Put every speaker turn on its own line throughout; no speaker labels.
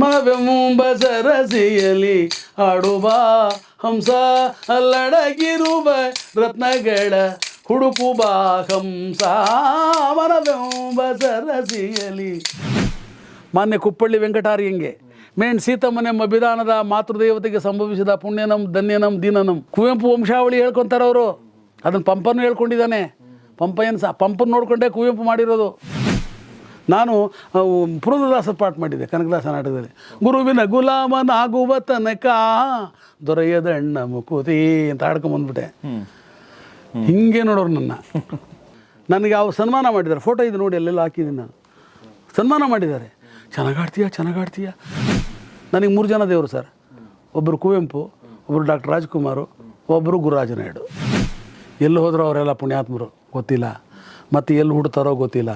ಮನವೆಂಬ ಸರಸಿಯಲಿ ಆಡುವ ಹಂಸ ಅಲ್ಲಡಗಿರುವ ರತ್ನಗಳ ಹುಡುಕು ಬಾ ಹಂಸ ಮನವೆಂಬ ಸರಸಿಯಲಿ. ಮಾನ್ಯ ಕುಪ್ಪಳ್ಳಿ ವೆಂಕಟಾರ್ಯಂಗೆ ಮೇಣ್ ಸೀತಮ್ಮನೆಂಬ ವಿಧಾನದ ಮಾತೃದೇವತೆಗೆ ಸಂಭವಿಸಿದ ಪುಣ್ಯನಂ, ಧನ್ಯನಂ, ದೀನನಂ. ಕುವೆಂಪು ವಂಶಾವಳಿ ಹೇಳ್ಕೊಂತಾರೆ ಅವರು. ಅದನ್ನು ಪಂಪನ್ನು ಹೇಳ್ಕೊಂಡಿದ್ದಾನೆ. ಪಂಪ ಏನು ಸಹ ಪಂಪನ್ನು ನೋಡಿಕೊಂಡೇ ಕುವೆಂಪು ಮಾಡಿರೋದು. ನಾನು ಅವು ಪುರಂದರದಾಸ ಪಾಠ ಮಾಡಿದ್ದೆ ಕನಕದಾಸ ನಾಟಕದಲ್ಲಿ. ಗುರುವಿನ ಗುಲಾಮನಾಗುವ ತನಕ ದೊರೆಯದಣ್ಣ ಮುಕುತಿ ಅಂತ ಆಡ್ಕೊಂಬಂದ್ಬಿಟ್ಟೆ ಹಿಂಗೆ ನೋಡೋರು ನನ್ನ. ನನಗೆ ಅವ್ರು ಸನ್ಮಾನ ಮಾಡಿದ್ದಾರೆ. ಫೋಟೋ ಇದು ನೋಡಿ ಅಲ್ಲೆಲ್ಲ ಹಾಕಿದ್ದೀನಿ ನಾನು. ಸನ್ಮಾನ ಮಾಡಿದ್ದಾರೆ. ಚೆನ್ನಾಗಿ ಆಡ್ತೀಯ ಚೆನ್ನಾಗಿ ಆಡ್ತೀಯ ನನಗೆ ಮೂರು ಜನ ದೇವರು ಸರ್. ಒಬ್ಬರು ಕುವೆಂಪು ಒಬ್ಬರು ಡಾಕ್ಟರ್ ರಾಜ್ಕುಮಾರು ಒಬ್ಬರು ಗುರುರಾಜ ನಾಯ್ಡು ಎಲ್ಲಿ ಹೋದರೂ ಅವರೆಲ್ಲ ಪುಣ್ಯಾತ್ಮರು ಗೊತ್ತಿಲ್ಲ. ಮತ್ತು ಎಲ್ಲಿ ಹುಡ್ತಾರೋ ಗೊತ್ತಿಲ್ಲ.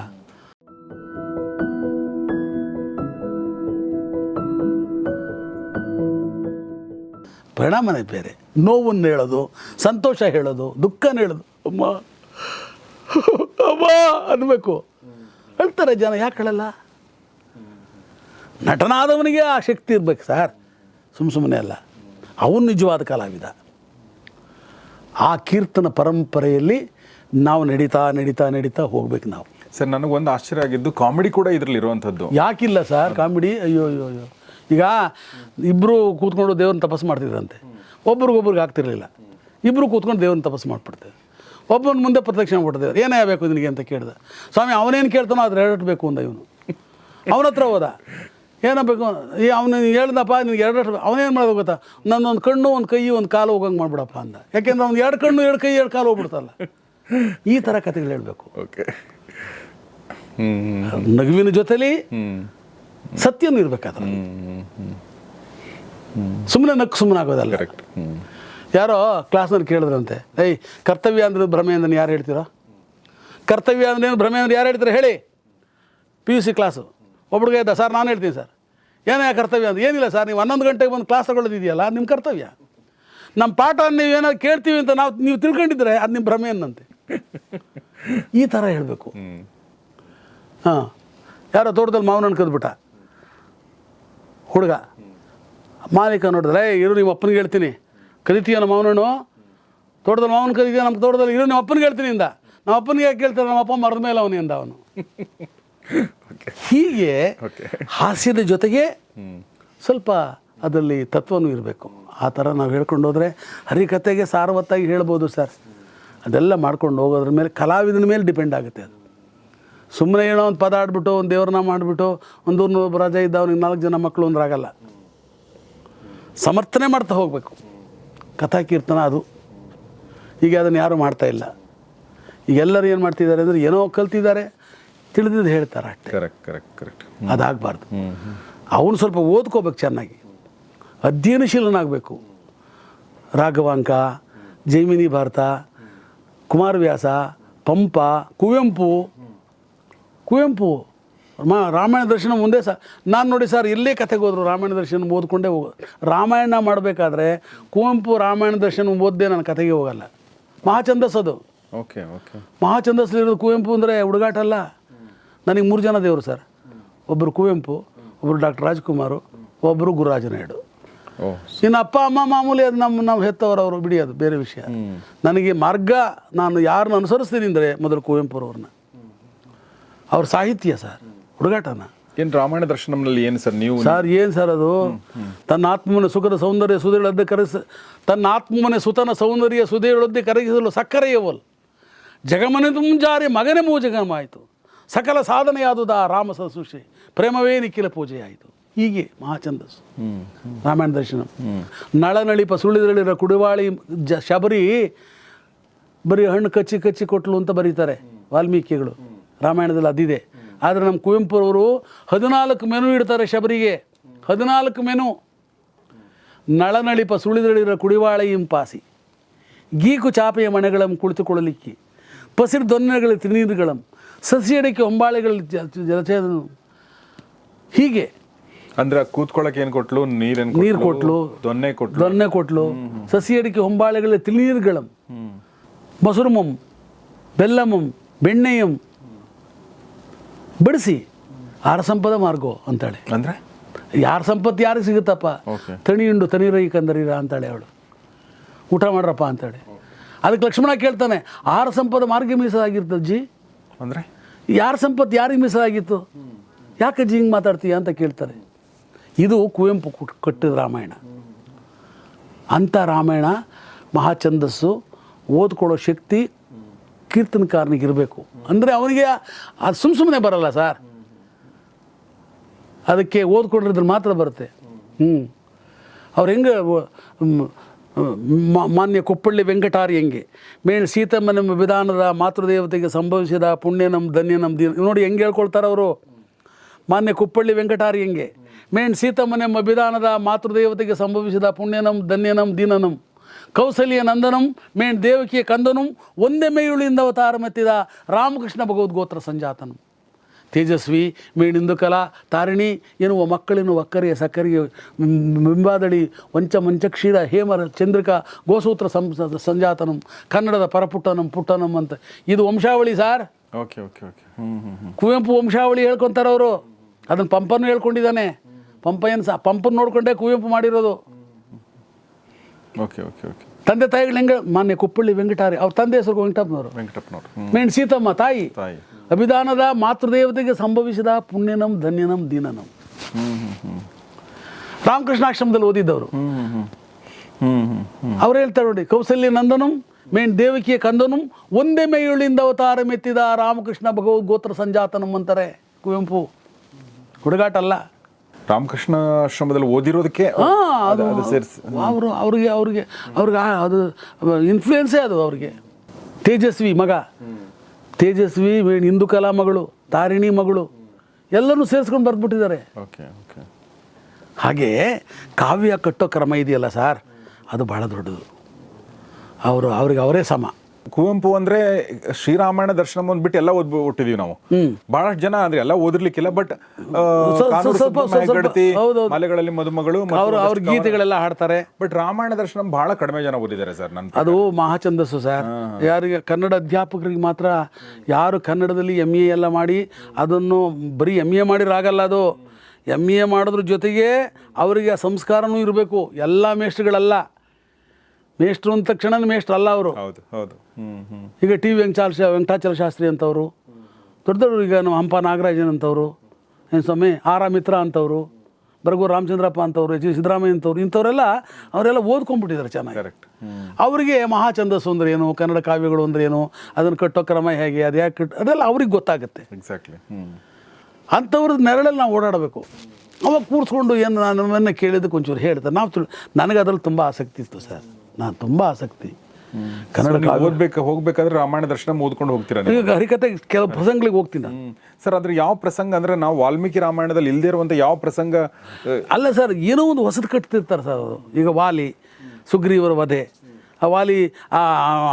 ಪರಿಣಾಮನೇ ಬೇರೆ. ನೋವನ್ನು ಹೇಳೋದು ಸಂತೋಷ ಹೇಳೋದು ದುಃಖನ ಹೇಳೋದು. ಅಮ್ಮ ಅಮ್ಮ ಅನ್ಬೇಕು. ಹೇಳ್ತಾರೆ ಜನ ಯಾಕೆ ಹೇಳಲ್ಲ? ನಟನಾದವನಿಗೆ ಆ ಶಕ್ತಿ ಇರಬೇಕು ಸರ್. ಸುಮ್ ಸುಮ್ಮನೆ ಅಲ್ಲ. ಅವನು ನಿಜವಾದ ಕಲಾವಿದ. ಆ ಕೀರ್ತನ ಪರಂಪರೆಯಲ್ಲಿ ನಾವು ನಡೀತಾ ನಡೀತಾ ನಡೀತಾ ಹೋಗ್ಬೇಕು ನಾವು.
ಸರ್ ನನಗೊಂದು ಆಶ್ಚರ್ಯ ಆಗಿದ್ದು ಕಾಮಿಡಿ ಕೂಡ ಇದ್ರಲ್ಲಿ ಇರುವಂಥದ್ದು.
ಯಾಕಿಲ್ಲ ಸರ್ ಕಾಮಿಡಿ? ಅಯ್ಯೋ ಅಯ್ಯೋ ಅಯ್ಯೋ. ಈಗ ಇಬ್ಬರು ಕೂತ್ಕೊಂಡು ದೇವ್ರನ್ನ ತಪಸ್ಸು ಮಾಡ್ತಿದ್ರಂತೆ. ಒಬ್ರಿಗೊಬ್ರಿಗೆ ಆಗ್ತಿರ್ಲಿಲ್ಲ. ಇಬ್ಬರು ಕೂತ್ಕೊಂಡು ದೇವ್ರನ್ನ ತಪಸ್ಸು ಮಾಡ್ಬಿಡ್ತೇವೆ ಒಬ್ಬನ ಮುಂದೆ ಪ್ರದಕ್ಷಿಣೆ ಕೊಡ್ತೇವೆ ಏನೇ ಬೇಕು ನಿನಗೆ ಅಂತ ಕೇಳಿದೆ. ಸ್ವಾಮಿ ಅವನೇನು ಕೇಳ್ತಾನೋ ಅದ್ರ ಎರಡು ಬೇಕು ಅಂದ ಇವನು. ಅವನ ಹತ್ರ ಹೋದ. ಏನೋ ಬೇಕು ಈ ಅವನು ಹೇಳ್ದಪ್ಪ ನಿನಗೆ ಎರಡು ಅವನೇನು ಮಾಡೋದು ಗೊತ್ತಾ? ನನ್ನೊಂದು ಕಣ್ಣು ಒಂದು ಕೈ ಒಂದು ಕಾಲು ಹೋಗಂಗೆ ಮಾಡ್ಬಿಡಪ್ಪ ಅಂದ. ಯಾಕೆಂದ್ರೆ ಅವ್ನು ಎರಡು ಕಣ್ಣು ಎರಡು ಕೈ ಎರಡು ಕಾಲು ಹೋಗ್ಬಿಡ್ತಲ್ಲ. ಈ ಥರ ಕಥೆಗಳು ಹೇಳಬೇಕು.
ಓಕೆ
ನಗುವಿನ ಜೊತೆಲಿ ಸತ್ಯನೂ ಇರ್ಬೇಕಾದ್ರೆ ಸುಮ್ಮನೆ ನಕ್ಕು ಸುಮ್ಮನೆ ಆಗೋದಲ್ಲ ಯಾರೋ ಕ್ಲಾಸ್ನಲ್ಲಿ ಕೇಳಿದ್ರಂತೆ ಏಯ್ ಕರ್ತವ್ಯ ಅಂದ್ರೆ ಭ್ರಮೆ ಅಂದ್ರೆ ಯಾರು ಹೇಳ್ತೀರಾ? ಕರ್ತವ್ಯ ಅಂದ್ರೆ ಏನು ಭ್ರಮೆ ಅಂದ್ರೆ ಯಾರು ಹೇಳ್ತಾರೆ ಹೇಳಿ. ಪಿ ಯು ಸಿ ಕ್ಲಾಸು ಒಬ್ಬಳಿಗೆ ಇದ್ದ ಸರ್ ನಾನು ಹೇಳ್ತೀನಿ ಸರ್. ಏನೇ ಕರ್ತವ್ಯ ಅಂದ್ರೆ ಏನಿಲ್ಲ ಸರ್ ನೀವು ಹನ್ನೊಂದು ಗಂಟೆಗೆ ಬಂದು ಕ್ಲಾಸ್ ತಗೊಳ್ಳೋದಿದೆಯಲ್ಲ ನಿಮ್ಮ ಕರ್ತವ್ಯ. ನಮ್ಮ ಪಾಠ ನೀವು ಏನಾದ್ರು ಕೇಳ್ತೀವಿ ಅಂತ ನಾವು ನೀವು ತಿಳ್ಕೊಂಡಿದ್ರೆ ಅದು ನಿಮ್ಮ ಭ್ರಮೆ ಅನ್ನಂತೆ. ಈ ಥರ ಹೇಳಬೇಕು. ಹಾಂ. ಯಾರೋ ತೋಟದಲ್ಲಿ ಮಾವನ ಹಣ್ಣು ಕದ್ಬಿಟ್ಟ ಹುಡುಗ. ಮಾಲೀಕ ನೋಡಿದ್ರೆ ಇರು ನಿಮ್ಮ ಅಪ್ಪನಿಗೆ ಹೇಳ್ತೀನಿ. ಕರಿತೀಯ ನಮ್ಮ ಮಾವನಣ್ಣು ತೋಟದಲ್ಲಿ ಮಾವನ ಕರಿತೀಯ? ನಮ್ಮ ತೋಟದಲ್ಲಿ ಇರು ನಿಮ್ಮ ಅಪ್ಪನಿಗೆ ಹೇಳ್ತೀನಿ ಇಂದ. ನಮ್ಮ ಅಪ್ಪನಿಗೆ ಯಾಕೆ ಕೇಳ್ತಾರೆ? ನಮ್ಮ ಅಪ್ಪ ಮರದ ಮೇಲೆ ಅವನು ಅಂದ ಅವನು. ಹೀಗೆ ಹಾಸ್ಯದ ಜೊತೆಗೆ ಸ್ವಲ್ಪ ಅದರಲ್ಲಿ ತತ್ವನೂ ಇರಬೇಕು. ಆ ಥರ ನಾವು ಹೇಳ್ಕೊಂಡು ಹೋದರೆ ಹರಿಕತೆಗೆ ಸಾರವತ್ತಾಗಿ ಹೇಳ್ಬೋದು ಸರ್. ಅದೆಲ್ಲ ಮಾಡ್ಕೊಂಡು ಹೋಗೋದ್ರ ಮೇಲೆ ಕಲಾವಿದನ ಮೇಲೆ ಡಿಪೆಂಡ್ ಆಗುತ್ತೆ ಅದು. ಸುಮ್ಮನೆ ಏನೋ ಒಂದು ಪದ ಆಡ್ಬಿಟ್ಟು ಒಂದು ದೇವ್ರನ್ನ ಮಾಡಿಬಿಟ್ಟು ಒಂದು ನೂರು ರಾಜ ಇದ್ದ ಅವ್ನಿಗೆ ನಾಲ್ಕು ಜನ ಮಕ್ಕಳು ಅಂದ್ರಾಗಲ್ಲ ಸಮರ್ಥನೆ ಮಾಡ್ತಾ ಹೋಗಬೇಕು. ಕಥಾ ಕೀರ್ತನ ಅದು. ಈಗ ಅದನ್ನು ಯಾರೂ ಮಾಡ್ತಾ ಇಲ್ಲ. ಈಗ ಎಲ್ಲರೂ ಏನು ಮಾಡ್ತಿದ್ದಾರೆ ಅಂದರೆ ಏನೋ ಕಲ್ತಿದ್ದಾರೆ. ತಿಳಿದಿದ್ದು ಹೇಳ್ತಾರೆ ಅಷ್ಟೇ.
ಕರೆಕ್ಟ್ ಕರೆಕ್ಟ್ ಕರೆಕ್ಟ್
ಅದಾಗಬಾರ್ದು. ಅವನು ಸ್ವಲ್ಪ ಓದ್ಕೋಬೇಕು ಚೆನ್ನಾಗಿ. ಅಧ್ಯಯನಶೀಲನಾಗಬೇಕು. ರಾಘವಾಂಕ ಜೈಮಿನಿ ಭಾರತ ಕುಮಾರವ್ಯಾಸ ಪಂಪ ಕುವೆಂಪು ಕುವೆಂಪು ಮಾ ರಾಮಾಯಣ ದರ್ಶನ ಮುಂದೆ ಸರ್ ನಾನು ನೋಡಿ ಸರ್ ಇಲ್ಲೇ ಕಥೆಗೆ ಹೋದರು ರಾಮಾಯಣ ದರ್ಶನ ಓದ್ಕೊಂಡೇ ಹೋಗೋದು ರಾಮಾಯಣ ಮಾಡಬೇಕಾದ್ರೆ ಕುವೆಂಪು ರಾಮಾಯಣ ದರ್ಶನ ಓದ್ದೇ ನಾನು ಕಥೆಗೆ ಹೋಗಲ್ಲ. ಮಹಾಚಂದಸ್ ಅದು.
Okay okay.
ಮಹಾಚಂದಸ್ಲಿರೋದು ಕುವೆಂಪು ಅಂದರೆ ಹುಡುಗಾಟ ಅಲ್ಲ. ನನಗೆ ಮೂರು ಜನ ದೇವರು ಸರ್. ಒಬ್ಬರು ಕುವೆಂಪು ಒಬ್ಬರು ಡಾಕ್ಟರ್ ರಾಜ್ಕುಮಾರು ಒಬ್ಬರು ಗುರುರಾಜ ನಾಯ್ಡು
ಓ
ಇನ್ನು ಅಪ್ಪ ಅಮ್ಮ ಮಾಮೂಲಿ ಅದು ನಮ್ಮ ನಾವು ಹೆತ್ತವರು ಅವರು ಬಿಡಿ ಅದು ಬೇರೆ ವಿಷಯ. ನನಗೆ ಮಾರ್ಗ ನಾನು ಯಾರನ್ನ ಅನುಸರಿಸ್ತೀನಿ ಅಂದರೆ ಮೊದಲು ಕುವೆಂಪುರವ್ರನ್ನ. ಅವ್ರ ಸಾಹಿತ್ಯ ಸರ್ ಹುಡುಗಾಟನ.
ಏನು ರಾಮಾಯಣ ದರ್ಶನಂನಲ್ಲಿ ಏನು ಸರ್ ನೀವು?
ಸರ್ ಏನು ಸರ್ ಅದು? ತನ್ನ ಆತ್ಮನ ಸುಖದ ಸೌಂದರ್ಯ ಸುದೇಳದ್ದೆ ಕರೆಸ ತನ್ನ ಆತ್ಮನೆ ಸುತನ ಸೌಂದರ್ಯ ಸುದೇಳದ್ದೆ ಕರಗಿಸಲು ಸಕ್ಕರೆಯವಲ್ ಜಗಮನೆ ಮುಂಜಾರಿ ಮಗನೇ ಮೂಜಗಮಾಯಿತು ಸಕಲ ಸಾಧನೆಯಾದುದ ರಾಮ ಸಸುಷೆ ಪ್ರೇಮವೇ ನಿಖಿಲ ಪೂಜೆಯಾಯಿತು ಹೀಗೆ
ಮಹಾಚಂದಸ್ಸು
ರಾಮಾಯಣ ದರ್ಶನ. ನಳನಳಿ ಸುಳಿದಳಿರ ಕುಡಿವಾಳಿ ಜ ಶಬರಿ ಬರೀ ಹಣ್ಣು ಕಚ್ಚಿ ಕಚ್ಚಿ ಕೊಟ್ಲು ಅಂತ ಬರೀತಾರೆ ವಾಲ್ಮೀಕಿಗಳು. ರಾಮಾಯಣದಲ್ಲಿ ಅದಿದೆ ಆದರೆ ನಮ್ಮ ಕುವೆಂಪುರವರು ಹದಿನಾಲ್ಕು ಮೆನು ಇಡ್ತಾರೆ ಶಬರಿಗೆ. ಹದಿನಾಲ್ಕು ಮೆನು. ನಳನಳಿಪ ಸುಳಿದಳಿರ ಕುಡಿವಾಳೆ ಇಂಪಾಸಿ. ಗೀಕು ಚಾಪೆಯ ಮನೆಗಳಂ ಕುಳಿತುಕೊಳ್ಳಲಿಕ್ಕೆ. ಪಸಿರು ದೊನ್ನೆಗಳ ತಿನೀರುಗಳಂ. ಸಸಿಯಡಿಕೆ ಹೊಂಬಾಳೆಗಳ ಜಲಚೇದನು ಹೀಗೆ.
ಅಂದ್ರೆ ಕೂತ್ಕೊಳ್ಳಕ್ಕೆ ಏನು ಕೊಟ್ಲು? ನೀರೇನ್
ನೀರು ಕೊಟ್ಲು.
ದೊನ್ನೆ ಕೊಟ್ಲು.
ದೊನ್ನೆ ಕೊಟ್ಲು. ಸಸಿಯಡಿಕೆ ಹೊಂಬಾಳೆಗಳ ತಿಳಿನೀರುಗಳಂ
ಹ್ಮ್.
ಮೊಸರುಮಂ ಬೆಲ್ಲಮಂ ಬೆಣ್ಣೆಯಂ ಬಡಿಸಿ. ಆರಸಂಪದ ಮಾರ್ಗೋ ಅಂತಾಳೆ.
ಅಂದ್ರೆ?
ಯಾರ ಸಂಪತ್ತು ಯಾರಿಗೆ ಸಿಗುತ್ತಪ್ಪ? ತಣಿಯುಂಡು ತನಿರೈ ಕಂದರೀರ ಅಂತಾಳೆ ಅವಳು. ಊಟ ಮಾಡ್ರಪ್ಪ ಅಂತಾಳೆ. ಅದಕ್ಕೆ ಲಕ್ಷ್ಮಣ ಕೇಳ್ತಾನೆ ಆರ ಸಂಪದ ಮಾರ್ಗ ಮೀಸಲಾಗಿರ್ತದೆ ಜಿ
ಅಂದ್ರೆ?
ಯಾರ ಸಂಪತ್ತು ಯಾರಿಗೆ ಮೀಸಲಾಗಿತ್ತು? ಯಾಕೆ ಜಿ ಹಿಂಗೆ ಮಾತಾಡ್ತೀಯ? ಅಂತ ಕೇಳ್ತಾರೆ. ಇದು ಕುವೆಂಪು ಕುಟ್- ಕಟ್ಟಿದ ರಾಮಾಯಣ. ಅಂಥ ರಾಮಾಯಣ ಮಹಾಛಂದಸ್ಸು ಓದ್ಕೊಳ್ಳೋ ಶಕ್ತಿ ಕೀರ್ತನಕಾರನಿಗೆ ಇರಬೇಕು. ಅಂದರೆ ಅವನಿಗೆ ಅದು ಸುಮ್ಮ ಸುಮ್ಮನೆ ಬರಲ್ಲ ಸರ್. ಅದಕ್ಕೆ ಓದ್ಕೊಂಡಿರೋದ್ರ ಮಾತ್ರ ಬರುತ್ತೆ. ಹ್ಞೂ ಅವ್ರು ಹೆಂಗೆ ಮಾನ್ಯ ಕೊಪ್ಪಳ್ಳಿ ವೆಂಕಟಾರಿ ಹೆಂಗೆ? ಮೇನ್ ನಮ್ಮ ವಿಧಾನದ ಮಾತೃದೇವತೆಗೆ ಸಂಭವಿಸಿದ ಪುಣ್ಯ ನಮ್ಮ ಧನ್ಯ ನಮ್ಮ ದಿನ ನೋಡಿ ಹೆಂಗೆ ಹೇಳ್ಕೊಳ್ತಾರೆ ಅವರು. ಮಾನ್ಯ ಕುಪ್ಪಳ್ಳಿ ವೆಂಕಟಾರಿ ಹೆಂಗೆ? ಮೇನ್ ಸೀತಮ್ಮನೆಂಬ ವಿಧಾನದ ಮಾತೃದೇವತೆಗೆ ಸಂಭವಿಸಿದ ಪುಣ್ಯ ನಮ್ಮ ಧನ್ಯ ನಮ್ಮ ಧನ್ಯನಂ ದೀನನಂ ಕೌಸಲ್ಯ ನಂದನಂ ಮೇಣ್ ದೇವಕಿಯ ಕಂದನಂ ಒಂದೇ ಮೇಯುಳಿಂದ ಅವತಾರ ಮೆತ್ತಿದ ರಾಮಕೃಷ್ಣ ಭಗವದ್ಗೋತ್ರ ಸಂಜಾತನಂ. ತೇಜಸ್ವಿ ಮೇಣಿಂದು ಕಲಾ ತಾರಿಣಿ ಎನ್ನುವ ಮಕ್ಕಳಿನ ಒಕ್ಕರೆಯ ಸಕ್ಕರೆಯ ಬಿಂಬಾದಳಿ ವಂಚ ಮಂಚಕ್ಷೀರ ಹೇಮರ ಚಂದ್ರಿಕಾ ಗೋಸೂತ್ರ ಸಂ ಸಂಜಾತನಂ ಕನ್ನಡದ ಪರಪುಟ್ಟನಂ ಪುಟ್ಟನಂ ಅಂತ. ಇದು ವಂಶಾವಳಿ sir?
Okay okay okay.
Kuvempu ವಂಶಾವಳಿ ಹೇಳ್ಕೊತಾರೆ ಅವರು ಅದನ್ನು ಪಂಪನ್ನು ಹೇಳ್ಕೊಂಡಿದ್ದಾನೆ. ಪಂಪ ಏನು ಸಹ ಪಂಪನ್ನು ನೋಡಿಕೊಂಡೇ ಕುವೆಂಪು ಮಾಡಿರೋದು.
Okay okay okay.
ತಂದೆ ತಾಯಿಗಳು ಹೆಂಗೆ? ಮಾನ್ಯ ಕುಪ್ಪಳ್ಳಿ ವೆಂಕಟಾರಿ ಅವ್ರ ತಂದೆ ಹೆಸರು ವೆಂಕಟಪ್ಪನವರು
ವೆಂಕಟಪ್ಪನವರು.
ಮೇಣ್ ಸೀತಮ್ಮ ತಾಯಿ.
ತಾಯಿ.
ಅಭಿಧಾನದ ಮಾತೃದೇವತೆಗೆ ಸಂಭವಿಸಿದ ಪುಣ್ಯನಂ ಧನ್ಯನಂ ದೀನನಂ.
ರಾಮಕೃಷ್ಣ ಆಶ್ರಮದಲ್ಲಿ ಹ್ಮ್
ರಾಮಕೃಷ್ಣಾಶ್ರಮದಲ್ಲಿ ಓದಿದ್ದವರು ಅವ್ರು ಹೇಳ್ತಾರೆ ನೋಡಿ ಕೌಸಲ್ಯ ನಂದನಂ ಮೇನ್ ದೇವಕಿಯ ಕಂದನು ಒಂದೇ ಮೇಯುಳಿಂದ ಅವತಾರ ಮೆತ್ತಿದ ರಾಮಕೃಷ್ಣ ಭಗವದ್ ಗೋತ್ರ ಸಂಜಾತನಂ ಅಂತಾರೆ ಕುವೆಂಪು. ಹುಡುಗಾಟ ಅಲ್ಲ.
ರಾಮಕೃಷ್ಣ ಆಶ್ರಮದಲ್ಲಿ ಓದಿರೋದಕ್ಕೆ
ಹಾಂ
ಅದು
ಅದು
ಅದು ಸೇರಿಸಿ.
ಅವರು ಅವ್ರಿಗೆ ಅವ್ರಿಗೆ ಅವ್ರಿಗೆ ಅದು ಇನ್ಫ್ಲೂಯೆನ್ಸೇ ಅದು ಅವ್ರಿಗೆ. ತೇಜಸ್ವಿ ಮಗ. ತೇಜಸ್ವಿ ಹಿಂದೂ ಕಲಾ ಮಗಳು ತಾರಿಣಿ ಮಗಳು ಎಲ್ಲರೂ ಸೇರಿಸ್ಕೊಂಡು ಬರ್ದ್ಬಿಟ್ಟಿದ್ದಾರೆ.
ಓಕೆ
ಹಾಗೆ ಕಾವ್ಯ ಕಟ್ಟೋ ಕ್ರಮ ಇದೆಯಲ್ಲ ಸರ್? ಅದು ಭಾಳ ದೊಡ್ಡದು. ಅವರು ಅವ್ರಿಗೆ ಅವರೇ ಸಮ.
ಕುವೆಂಪು ಅಂದ್ರೆ ಶ್ರೀರಾಮಾಯಣ ದರ್ಶನ ಬಂದ್ಬಿಟ್ಟು ಎಲ್ಲ ಓದ್ಬಿಟ್ಟಿದೀವಿ ನಾವು. ಬಹಳಷ್ಟು ಜನ ಅಂದ್ರೆ ಎಲ್ಲ ಓದಿರ್ಲಿಕ್ಕಿಲ್ಲ ಬಟ್ ಮಲೆಗಳಲ್ಲಿ ಮದುಮಗಳು
ಅವರು ಅವ್ರ ಗೀತೆಗಳೆಲ್ಲ ಹಾಡ್ತಾರೆ.
ಬಟ್ ರಾಮಾಯಣ ದರ್ಶನ ಬಹಳ ಕಡಿಮೆ ಜನ ಓದಿದ್ದಾರೆ ಸರ್ ನನ್
ಅದು ಮಹಾಚಂದಸ್ಸು ಸರ್. ಯಾರಿಗೆ ಕನ್ನಡ ಅಧ್ಯಾಪಕರಿಗೆ ಮಾತ್ರ ಯಾರು ಕನ್ನಡದಲ್ಲಿ ಎಂ ಎ ಎಲ್ಲ ಮಾಡಿ ಅದನ್ನು ಬರೀ ಎಂ ಎ ಮಾಡಿರಾಗಲ್ಲ ಅದು. ಎಂ ಎ ಮಾಡೋದ್ರ ಜೊತೆಗೆ ಅವರಿಗೆ ಆ ಸಂಸ್ಕಾರನೂ ಇರಬೇಕು ಎಲ್ಲ ಮೇಷ್ಟ್ರುಗಳಲ್ಲ. ಮೇಷ್ಟ್ರು ಅಂದ ತಕ್ಷಣ ಮೇಷ್ಟ್ರು ಅಲ್ಲ ಅವರು.
ಹೌದು ಹೌದು.
ಈಗ ಟಿ ವಿ ಶಾ- ವೆಂಕಟಾಚಲ ಶಾಸ್ತ್ರಿ ಅಂತವರು. ದೊಡ್ಡ ದೊಡ್ಡ ಈಗ ನಮ್ಮ ಹಂಪ ನಾಗರಾಜನ್ ಅಂತವರು. ಏನು ಸ್ವಾಮಿ ಆರ ಮಿತ್ರ ಅಂತವರು. ಬರಗು ರಾಮಚಂದ್ರಪ್ಪ ಅಂತವ್ರು ಎಚ್ ಡಿ ಸಿದ್ದರಾಮಯ್ಯ ಅಂತವ್ರು ಇಂಥವರೆಲ್ಲ ಅವರೆಲ್ಲ ಓದ್ಕೊಂಡ್ಬಿಟ್ಟಿದ್ದಾರೆ ಚೆನ್ನಾಗಿ.
ಕರೆಕ್ಟ್
ಅವರಿಗೆ ಮಹಾಚಂದಸ್ಸು ಅಂದ್ರೆ ಏನು ಕನ್ನಡ ಕಾವ್ಯಗಳು ಅಂದ್ರೆ ಏನು ಅದನ್ನು ಕಟ್ಟೋ ಕ್ರಮ ಹೇಗೆ ಅದು ಯಾಕೆ ಕಟ್ ಅದೆಲ್ಲ ಅವ್ರಿಗೆ ಗೊತ್ತಾಗುತ್ತೆ.
ಎಕ್ಸಾಕ್ಟ್ಲಿ
ಅಂಥವ್ರದ್ದು ನೆರಳಲ್ಲಿ ನಾವು ಓಡಾಡಬೇಕು. ಅವಾಗ ಕೂರಿಸ್ಕೊಂಡು ಏನು ನಾನು ನನ್ನ ಕೇಳಿದ್ದಕ್ಕೆ ಒಂಚೂರು ಹೇಳ್ತಾರೆ. ನಾವು ತಿಳ್- ನನಗೆ ಅದ್ರಲ್ಲಿ ತುಂಬ ಆಸಕ್ತಿ ಇತ್ತು ಸರ್. ನಾನು ತುಂಬ ಆಸಕ್ತಿ. ಕನ್ನಡ
ಓದ್ಬೇಕು ಹೋಗ್ಬೇಕಾದ್ರೆ ರಾಮಾಯಣ ದರ್ಶನ ಓದ್ಕೊಂಡು ಹೋಗ್ತೀರಾ
ಈಗ ಹರಿಕತೆ ಕೆಲವು ಪ್ರಸಂಗಗಳಿಗೆ ಹೋಗ್ತೀನಿ ನಾನು.
ಸರ್ ಅದ್ರ ಯಾವ ಪ್ರಸಂಗ ಅಂದ್ರೆ ನಾವು ವಾಲ್ಮೀಕಿ ರಾಮಾಯಣದಲ್ಲಿ ಇಲ್ಲದೇ ಇರುವಂತ ಯಾವ ಪ್ರಸಂಗ
ಅಲ್ಲ ಸರ್ ಏನೋ ಒಂದು ಹೊಸದು ಕಟ್ತಿರ್ತಾರೆ ಸರ್ ಅವರು. ಈಗ ವಾಲಿ ಸುಗ್ರೀವರ ವಧೆ. ಆ ವಾಲಿ ಆ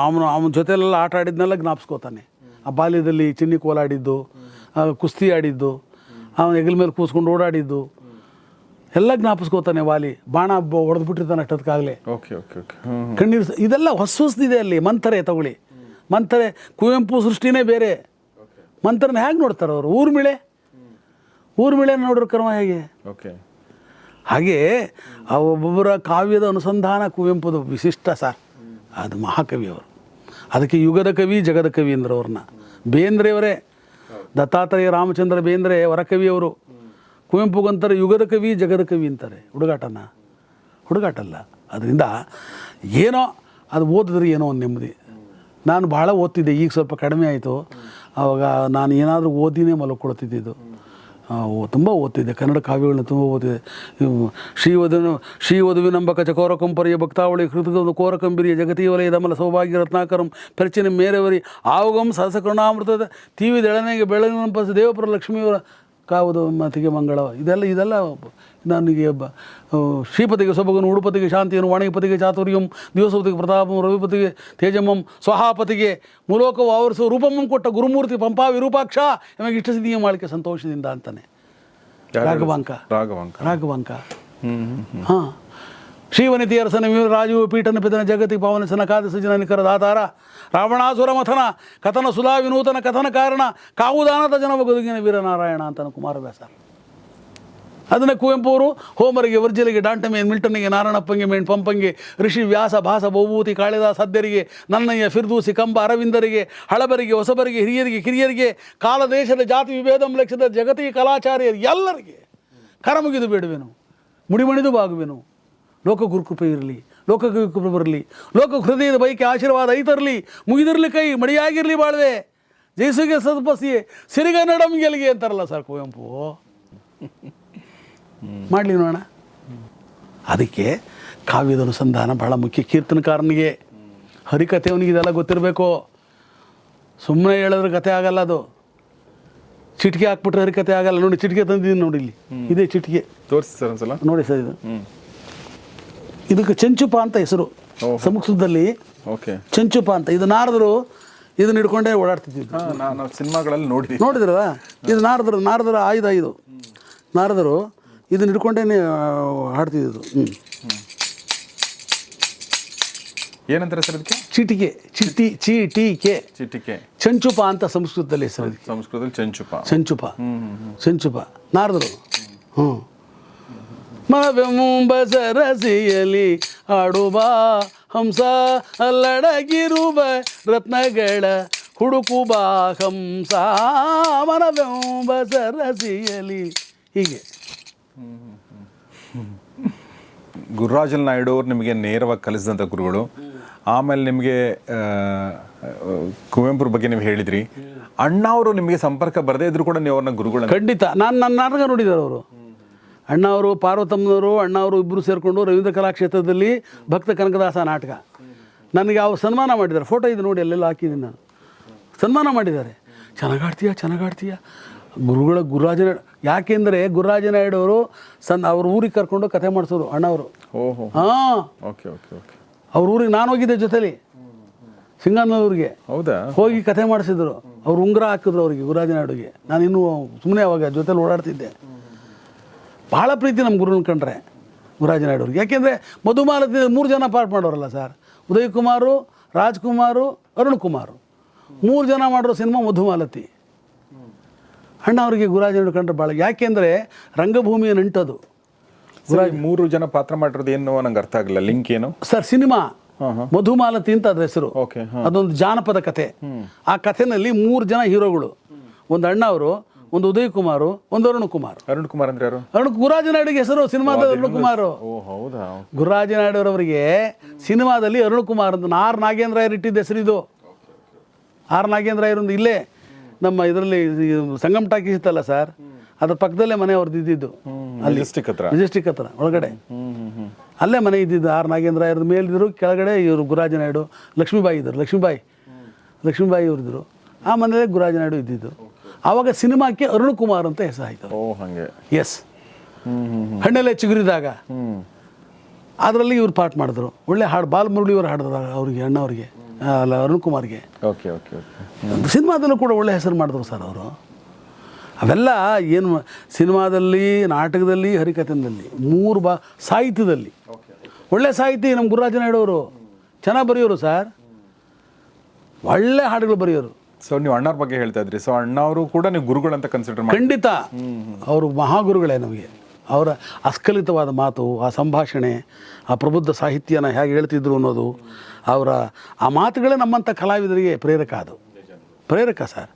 ಅವನು ಅವನ ಜೊತೆಲೆಲ್ಲ ಆಟ ಆಡಿದ್ನೆಲ್ಲ ಜ್ಞಾಪಿಸ್ಕೋತಾನೆ. ಆ ಬಾಲ್ಯದಲ್ಲಿ ಚಿನ್ನಿ ಕೋಲಾಡಿದ್ದು ಕುಸ್ತಿ ಆಡಿದ್ದು ಅವನ ಹೆಗಲ ಮೇಲೆ ಕೂಸ್ಕೊಂಡು ಓಡಾಡಿದ್ದು. ಎಲ್ಲ ಜ್ಞಾಪಿಸ್ಕೋತಾನೆ ವಾಲಿ. ಬಾಣ ಹೊಡೆದು ಬಿಟ್ಟಿರ್ತಾನೆ ಅಷ್ಟೊತ್ತಿಗಾಗಲೇ
ಓಕೆ ಓಕೆ ಓಕೆ
ಕಣ್ಣೀರು ಇದೆಲ್ಲ ಹೊಸ ಹೊಸದಿದೆ ಅಲ್ಲಿ ಮಂಥರೆ ತಗೊಳ್ಳಿ. ಮಂಥರೆ ಕುವೆಂಪು ಸೃಷ್ಟಿನೇ ಬೇರೆ. ಮಂಥರನ್ನ ಹೇಗೆ ನೋಡ್ತಾರೆ ಅವರು? ಊರ್ಮಿಳೆ? ಊರ್ಮಿಳೆ ನೋಡ್ರ ಕ್ರಮ ಹೇಗೆ?
ಓಕೆ
ಹಾಗೆ ಆ ಒಬ್ಬೊಬ್ಬರ ಕಾವ್ಯದ ಅನುಸಂಧಾನ ಕುವೆಂಪುದು ವಿಶಿಷ್ಟ ಸರ್. ಅದು ಮಹಾಕವಿ ಅವರು. ಅದಕ್ಕೆ ಯುಗದ ಕವಿ ಜಗದ ಕವಿ ಅಂದ್ರೆ ಅವ್ರನ್ನ. ಬೇಂದ್ರೆಯವರೇ. ದತ್ತಾತ್ರೇಯ ರಾಮಚಂದ್ರ ಬೇಂದ್ರೆ ವರಕವಿಯವರು ಕುವೆಂಪುಗಂತಾರೆ ಯುಗದ ಕವಿ, ಜಗದ ಕವಿ ಅಂತಾರೆ. ಹುಡುಗಾಟನ. ಹುಡುಗಾಟಲ್ಲ. ಅದರಿಂದ ಏನೋ ಅದು ಓದಿದ್ರೆ ಏನೋ ಒಂದು ನೆಮ್ಮದಿ. ನಾನು ಭಾಳ ಓದ್ತಿದ್ದೆ, ಈಗ ಸ್ವಲ್ಪ ಕಡಿಮೆ ಆಯಿತು. ಆವಾಗ ನಾನು ಏನಾದರೂ ಓದಿನೇ ಮಲ್ಕೊಳ್ತಿದ್ದಿದ್ದು. ತುಂಬ ಓದ್ತಿದ್ದೆ. ಕನ್ನಡ ಕಾವ್ಯಗಳನ್ನ ತುಂಬ ಓದಿದೆ ವಧುವಿನ ಶ್ರೀ ಶ್ರೀವಧುವಿನಂಬಕ ಚಕೋರ ಭಕ್ತಾವಳಿ ಕೃತಕ ಕೋರಕಂಬಿರಿಯ ಜಗತಿ ವಲಯದ ಮಲ ಸೌಭಾಗ್ಯ, ರತ್ನಾಕರಂ ಪರಿಚಿನ ಮೇರೆವರಿ, ಆವಗಂ ಸಹಸಕರುಣಾಮೃತದ ತೀವಿ ದೆಳನೆಗೆ ಬೆಳಗಿನ ದೇವಪುರ ಲಕ್ಷ್ಮಿಯವರ ಕಾವುದು ಮತಿಗೆ ಮಂಗಳ. ಇದೆಲ್ಲ ಇದೆಲ್ಲ ನನಗೆ ಬ ಶ್ರೀಪತಿಗೆ ಸೊಬಗನು ಉಡುಪತಿಗೆ ಶಾಂತಿಯನ್ನು ವಾಣಿಪತಿಗೆ ಚಾತುರ್ಯಂ ದಿವಸಪತಿಗೆ ಪ್ರತಾಪಂ ರವಿಪತಿಗೆ ತೇಜಮಂ ಸ್ವಹಾಪತಿಗೆ ಮುಲೋಕವು ಆವರಿಸುವ ರೂಪಮಂ ಕೊಟ್ಟ ಗುರುಮೂರ್ತಿ ಪಂಪಾ ವಿರೂಪಾಕ್ಷ ನಮಗೆ ಇಷ್ಟ ಸಿದ್ಧಿಯ ಮಾಡಲಿಕ್ಕೆ ಸಂತೋಷದಿಂದ ಅಂತಾನೆ. ರಾಘವಾಂಕ.
ರಾಘವಾಂಕ.
ರಾಘವಾಂಕ. ಹಾಂ. ಶ್ರೀವನಿತಿ ಅರಸನ ವೀರ ರಾಜೀವ ಪೀಠನ ಪಿತನ ಜಗತಿ ಪಾವನ ಸನಕಾದ ಸಜ್ಜನ ನಿಖರ ದಾತಾರ. ರಾವಣಾಸುರ ಮಥನ, ಕಥನ ಸುಧಾ ವಿನೂತನ ಕಥನ ಕಾರಣ, ಕಾವುದಾನದ ಜನ ಬದುಕಿನ ವೀರನಾರಾಯಣ ಅಂತಾನೆ ಕುಮಾರವ್ಯಾಸ ಅದನ್ನು ಕುವೆಂಪು ಅವರು ಹೋಮರಿಗೆ, ವರ್ಜಲಿಗೆ ಡಾಂಟಮೇನ್ ಮಿಲ್ಟನ್ಗೆ ನಾರಾಯಣಪ್ಪಂಗೆ ಮೇಣ್ ಪಂಪಂಗೆ, ಋಷಿ ವ್ಯಾಸ, ಭಾಸ ಬಹುಭೂತಿ ಕಾಳಿದಾಸ ಸದ್ಯರಿಗೆ ನನ್ನಯ್ಯ, ಫಿರ್ದೂಸಿ, ಕಂಬ, ಅರವಿಂದರಿಗೆ, ಹಳಬರಿಗೆ, ಹೊಸಬರಿಗೆ, ಹಿರಿಯರಿಗೆ, ಕಿರಿಯರಿಗೆ, ಕಾಲ ದೇಶದ ಜಾತಿ ವಿಭೇದಂ ಲಕ್ಷದ ಜಗತಿ ಕಲಾಚಾರ್ಯರು ಎಲ್ಲರಿಗೆ ಕರ ಮುಗಿದು ಬೇಡುವೆನು, ಮುಡಿಮಣಿದು ಬಾಗುವೆನು ಲೋಕ ಗುರುಕೃಪೆ ಇರಲಿ. ಲೋಕ ಗುರುಕೃಪೆ ಬರಲಿ. ಲೋಕ ಹೃದಯದ ಬೈಕೆ ಆಶೀರ್ವಾದ ಐತರಲಿ. ಮುಗಿದಿರಲಿ ಕೈ ಮಡಿಯಾಗಿರಲಿ ಬಾಳ್ವೆ. ಜೈಸುಗೆ ಗ ನಡಮ್ ಗೆಲ್ಗೆ ಅಂತಾರಲ್ಲ ಸರ್ ಕುವೆಂಪು? ಮಾಡಲಿ ನೋಡೋಣ. ಅದಕ್ಕೆ ಕಾವ್ಯದ ಅನುಸಂಧಾನ ಬಹಳ ಮುಖ್ಯ ಕೀರ್ತನಕಾರನಿಗೆ. ಹರಿಕಥೆ ಅವನಿಗೆ ಇದೆಲ್ಲ ಗೊತ್ತಿರಬೇಕು. ಸುಮ್ಮನೆ ಹೇಳಿದ್ರೆ ಕತೆ ಆಗಲ್ಲ ಅದು. ಚಿಟಿಕೆ ಹಾಕ್ಬಿಟ್ರೆ ಹರಿಕತೆ ಆಗಲ್ಲ. ನೋಡಿ ಚಿಟಿಕೆ ತಂದಿದ್ದೀನಿ ನೋಡಿ ಇಲ್ಲಿ. ಇದೇ ಚಿಟಿಕೆ.
ತೋರಿಸಿ ಸರ್ ಒಂದ್ಸಲ.
ನೋಡಿ ಸರ್ ಇದು. ಇದಕ್ಕೆ ಚಂಚುಪ ಅಂತ ಹೆಸರು.
ಸಮುಕ್ಸದಲ್ಲಿ
ಸಂಸ್ಕೃತದಲ್ಲಿ
ಓಕೆ.
ಚಂಚುಪ ಅಂತ. ಇದು ನಾರದರು ಇದನ್ನ ಹಿಡ್ಕೊಂಡೇ ಓಡಾಡ್ತಿದ್ವಿ.
ನಾವು ಸಿನಿಮಾಗಳಲ್ಲಿ ನೋಡಿ
ನೋಡಿದ್ರಲ್ಲ? ಇದು ನಾರದರು ನಾರದರ ಆಯುಧ ಇದು. ನಾರದರು ಇದನ್ನ ಹಿಡ್ಕೊಂಡೇನೆ ಹಾಡ್ತಿದ್ದು ಹ್ಞೂ
ಏನಂತಾರೆ ಸರ್ ಅದಕ್ಕೆ
ಚಿಟಿಕೆ. ಚಿಟಿ ಚೀಟಿಕೆ.
ಚಿಟಿಕೆ.
ಚಂಚುಪ ಅಂತ ಸಂಸ್ಕೃತದಲ್ಲಿ ಹೆಸರು.
ಸಂಸ್ಕೃತದಲ್ಲಿ ಚಂಚುಪ.
ಚಂಚುಪ. ಚಂಚುಪ. ನಾರದರು. ಹ್ಞೂ ಮವೆಂಬ ಸರಸಿಯಲಿ ಆಡುವ ಹಂಸ ಅಲ್ಲಡಗಿರುವ ರತ್ನಗಳ ಹುಡುಕು ಬಾ ಹಂಸ ಮನವೆಂಬ ಸರಸಿಯಲಿ. ಹೀಗೆ.
ಗುರುರಾಜನ್ ನಾಯ್ಡು ಅವ್ರು ನಿಮಗೆ ನೇರವಾಗಿ ಕಲಿಸಿದಂಥ ಗುರುಗಳು. ಆಮೇಲೆ ನಿಮಗೆ ಕುವೆಂಪುರ ಬಗ್ಗೆ ನೀವು ಹೇಳಿದ್ರಿ. ಅಣ್ಣ ಅವರು ನಿಮಗೆ ಸಂಪರ್ಕ ಬರದೇ ಇದ್ರು ಕೂಡ ನೀವು ಅವ್ರನ್ನ ಗುರುಗಳು
ಖಂಡಿತ. ನಾನು ನನ್ನ ನಾಟಕ ನೋಡಿದ್ದಾರೆ ಅವರು. ಅಣ್ಣ ಅವರು ಪಾರ್ವತಮ್ಮನವರು ಅಣ್ಣವರು ಇಬ್ಬರು ಸೇರಿಕೊಂಡು ರವೀಂದ್ರ ಕಲಾಕ್ಷೇತ್ರದಲ್ಲಿ ಭಕ್ತ ಕನಕದಾಸ ನಾಟಕ. ನನಗೆ ಅವ್ರು ಸನ್ಮಾನ ಮಾಡಿದ್ದಾರೆ. ಫೋಟೋ ಇದು ನೋಡಿ ಅಲ್ಲೆಲ್ಲ ಹಾಕಿದ್ದೀನಿ ನಾನು. ಸನ್ಮಾನ ಮಾಡಿದ್ದಾರೆ. ಚೆನ್ನಾಗಾಡ್ತೀಯ ಚೆನ್ನಾಗಾಡ್ತೀಯ ಗುರುಗಳ ಗುರುರಾಜನ ಯಾಕೆಂದರೆ ಗುರುರಾಜನಾಯ್ಡು ಅವರು ಸನ್ ಅವ್ರ ಊರಿಗೆ ಕರ್ಕೊಂಡು ಕಥೆ ಮಾಡಿಸೋರು ಅಣ್ಣವರು.
ಓಹೋ.
ಹಾಂ.
Okay okay okay.
ಅವ್ರ ಊರಿಗೆ ನಾನು ಹೋಗಿದ್ದೆ ಜೊತೆಲಿ. ಸಿಂಗಣ್ಣವ್ರಿಗೆ
ಹೌದಾ?
ಹೋಗಿ ಕಥೆ ಮಾಡಿಸಿದ್ರು. ಅವ್ರು ಉಂಗುರ ಹಾಕಿದ್ರು ಅವರಿಗೆ ಗುರುರಾಜನಾಯ್ಡುಗೆ. ನಾನು ಇನ್ನೂ ಸುಮ್ಮನೆ ಅವಾಗ ಜೊತೆಲಿ ಓಡಾಡ್ತಿದ್ದೆ. ಭಾಳ ಪ್ರೀತಿ ನಮ್ಮ ಗುರುನ ಕಂಡ್ರೆ ಗುರುರಾಜನಾಯ್ಡವ್ರಿಗೆ ಯಾಕೆಂದರೆ ಮಧುಮಾಲತಿ ಮೂರು ಜನ ಪಾರ್ಟ್ ಮಾಡೋರಲ್ಲ ಸರ್. ಉದಯ್ ಕುಮಾರು ರಾಜ್ಕುಮಾರು ಅರುಣ್ ಕುಮಾರು ಮೂರು ಜನ ಮಾಡಿರೋ ಸಿನಿಮಾ ಮಧುಮಾಲತಿ. ಅಣ್ಣ ಅವರಿಗೆ ಗುರುರಾಜನಾಯ್ಡು ಕಂಡ್ರೆ ಭಾಳ ಯಾಕೆಂದರೆ ರಂಗಭೂಮಿಯ ನಂಟದು.
ಈ ಮೂರು ಜನ ಪಾತ್ರ ಮಾಡಿರೋದು ಏನು ನಂಗೆ ಅರ್ಥ ಆಗಲಿಲ್ಲ ಲಿಂಕ್ ಏನು?
Sir cinema. ಮಧುಮಾಲತಿ ಅಂತ ಅದ್ರ ಹೆಸರು.
ಓಕೆ
ಅದೊಂದು ಜಾನಪದ ಕತೆ. ಆ ಕಥೆನಲ್ಲಿ ಮೂರು ಜನ ಹೀರೋಗಳು. ಒಂದು ಅಣ್ಣ ಅವರು ಒಂದು ಉದಯ್ ಕುಮಾರ್ ಒಂದು ಅರುಣ್ ಕುಮಾರ್
ಅರುಣ್ ಕುಮಾರ್ ಅಂದ್ರೆ ಯಾರು?
ಅರುಣ್ ಗುರುರಾಜನಾಯ್ಡುಗೆ ಹೆಸರು ಸಿನಿಮಾದ ಅರುಣ್ ಕುಮಾರ್
ಗುರುರಾಜ ಹೌದಾ?
ಅವರವರಿಗೆ ಸಿನಿಮಾದಲ್ಲಿ ಅರುಣ್ ಕುಮಾರ್ ಅಂತ ಆರ್ ನಾಗೇಂದ್ರ ರಾಯರ್ ಇಟ್ಟಿದ್ದ ಹೆಸರು ಇದು. ಆರ್ ನಾಗೇಂದ್ರ ರಾಯರೊಂದು ಇಲ್ಲೇ ನಮ್ಮ ಇದರಲ್ಲಿ ಸಂಗಮ್ ಟಾಕೀಸ್ ಇತ್ತಲ್ಲ ಸರ್? ಅದ್ರ ಪಕ್ಕದಲ್ಲೇ ಮನೆ ಅವ್ರದ್ದು ಇದ್ದಿದ್ದು.
ಮೆಜೆಸ್ಟಿಕ್ ಹತ್ರ.
ಮೆಜೆಸ್ಟಿಕ್ ಹತ್ರ ಒಳಗಡೆ. ಅಲ್ಲೇ ಮನೆ ಇದ್ದಿದ್ದು ಆರ್ ನಾಗೇಂದ್ರ ಮೇಲಿದ್ರು ಕೆಳಗಡೆ ಇವರು ಗುರುರಾಜನಾಯ್ಡು ಲಕ್ಷ್ಮೀಬಾಯಿ ಇದ್ದರು ಲಕ್ಷ್ಮೀಬಾಯಿ. ಲಕ್ಷ್ಮೀಬಾಯಿ ಇವರಿದ್ರು. ಆ ಮನೆಯಲ್ಲೇ ಗುರುರಾಜನಾಯ್ಡು ಇದ್ದಿದ್ದು. ಆವಾಗ ಸಿನಿಮಾಕ್ಕೆ ಅರುಣ್ ಕುಮಾರ್ ಅಂತ ಹೆಸರಾಯಿತು
ಓ ಹಂಗೆ.
ಎಸ್ ಹಣ್ಣೆಲೆ ಚಿಗುರಿದಾಗ. ಅದರಲ್ಲಿ ಇವ್ರು ಪಾಠ ಮಾಡಿದ್ರು. ಒಳ್ಳೆ ಹಾಡು ಬಾಲಮುರಳಿ ಇವರು ಹಾಡಿದ್ರು ಅವ್ರಿಗೆ ಅಣ್ಣವ್ರಿಗೆ ಅಲ್ಲ ಅರುಣ್ ಕುಮಾರ್ಗೆ.
Okay okay okay.
ಸಿನಿಮಾದಲ್ಲೂ ಕೂಡ ಒಳ್ಳೆ ಹೆಸರು ಮಾಡಿದ್ರು ಸರ್ ಅವರು. ಅವೆಲ್ಲ ಏನು ಸಿನಿಮಾದಲ್ಲಿ ನಾಟಕದಲ್ಲಿ ಹರಿಕಥನದಲ್ಲಿ ಮೂರು ಬಾ ಸಾಹಿತ್ಯದಲ್ಲಿ. ಒಳ್ಳೆ ಸಾಹಿತಿ ನಮ್ಮ ಗುರುರಾಜನಾಯ್ಡು ಅವರು ಚೆನ್ನಾಗಿ ಬರೆಯೋರು ಸರ್. ಒಳ್ಳೆ ಹಾಡುಗಳು ಬರೆಯೋರು.
ಸೊ ನೀವು ಅಣ್ಣವ್ರ ಬಗ್ಗೆ ಹೇಳ್ತಾ ಇದ್ರಿ. ಸೊ ಅಣ್ಣವರು ಕೂಡ ನೀವು ಗುರುಗಳಂತ ಕನ್ಸಿಡರ್ ಮಾಡಿ
ಖಂಡಿತ. ಅವರು ಮಹಾಗುರುಗಳೇ ನಮಗೆ. ಅವರ ಅಸ್ಖಲಿತವಾದ ಮಾತು ಆ ಸಂಭಾಷಣೆ ಆ ಪ್ರಬುದ್ಧ ಸಾಹಿತ್ಯನ ಹೇಗೆ ಹೇಳ್ತಿದ್ರು ಅನ್ನೋದು ಅವರ ಆ ಮಾತುಗಳೇ ನಮ್ಮಂಥ ಕಲಾವಿದರಿಗೆ ಪ್ರೇರಕ ಅದು. ಪ್ರೇರಕ ಸರ್.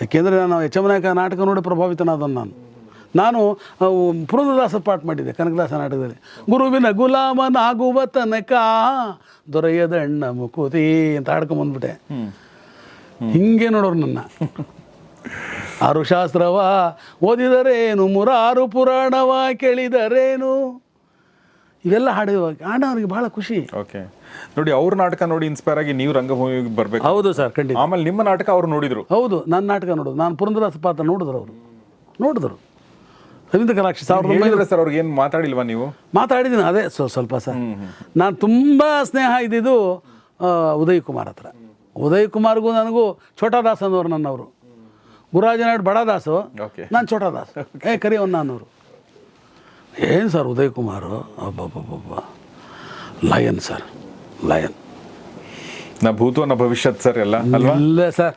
ಯಾಕೆಂದರೆ ನಾನು ಯಚಮನಾಯಕ ನಾಟಕ ನೋಡಿ ಪ್ರಭಾವಿತನಾದನು ನಾನು. ನಾನು ಪುರಂದದಾಸ ಪಾಠ ಮಾಡಿದ್ದೆ ಕನಕದಾಸ ನಾಟಕದಲ್ಲಿ. ಗುರುವಿನ ಗುಲಾಮನಾಗುವ ತನಕ ದೊರೆಯದಣ್ಣ ಮುಕುತಿ ಅಂತ ಆಡ್ಕೊಂಬಂದ್ಬಿಟ್ಟೆ ಹಿಂಗೆ ನೋಡೋರು ನನ್ನ. ಆರು ಶಾಸ್ತ್ರವ ಓದಿದರೇನು ಮುರಾರು ಪುರಾಣವ ಕೇಳಿದರೇನು? ಇವೆಲ್ಲ ಹಾಡುವಾಗ ಹಾಡ ಅವ್ರಿಗೆ ಭಾಳ ಖುಷಿ.
ಓಕೆ ನೋಡಿ ಅವ್ರ ನಾಟಕ ನೋಡಿ ಇನ್ಸ್ಪೈರ್ ಆಗಿ ನೀವು ರಂಗಭೂಮಿಗೆ ಬರ್ಬೇಕು.
ಹೌದು ಸರ್ ಖಂಡಿತ.
ಆಮೇಲೆ ನಿಮ್ಮ ನಾಟಕ ಅವ್ರು ನೋಡಿದ್ರು.
ಹೌದು ನನ್ನ ನಾಟಕ ನೋಡೋದು. ನಾನು ಪುರಂದರಾಸ ಪಾತ್ರ ನೋಡಿದ್ರು ಅವರು. ನೋಡಿದ್ರು. ರವೀಂದ್ರ ಕಲಾಕ್ಷಿ ಸಾವಿರದ ಒಂಬೈನೂರ
ಸರ್ ಅವ್ರಿಗೆ ಏನು ಮಾತಾಡಿಲ್ವಾ ನೀವು?
ಮಾತಾಡಿದ್ದೀನಿ ಅದೇ ಸ್ವ- ಸ್ವಲ್ಪ ಸರ್. ನಾನು ತುಂಬ ಸ್ನೇಹ ಇದ್ದಿದ್ದು ಉದಯ್ ಕುಮಾರ್ ಹತ್ರ. ಉದಯ್ ಕುಮಾರ್ಗೂ ನನಗೂ ಛೋಟಾದಾಸ್ ಅನ್ನೋರು ನನ್ನವರು. ಗುರುರಾಜನಾಯ್ಡು ಬಡದಾಸು
ಓಕೆ
ನಾನು ಛೋಟಾದಾಸ್. ಏ ಕರಿಯವನ್ನ ಅನ್ನೋರು ಏನು ಸರ್ ಉದಯ್ ಕುಮಾರು ಅಬ್ಬಬ್ಬಬ್ಬ ಲಯನ್ ಸರ್ ಲಯನ್.
ನಾ ಭೂತು ನಾ ಭವಿಷ್ಯತ್ ಸರ್ ಎಲ್ಲ
ಇಲ್ಲ ಸರ್.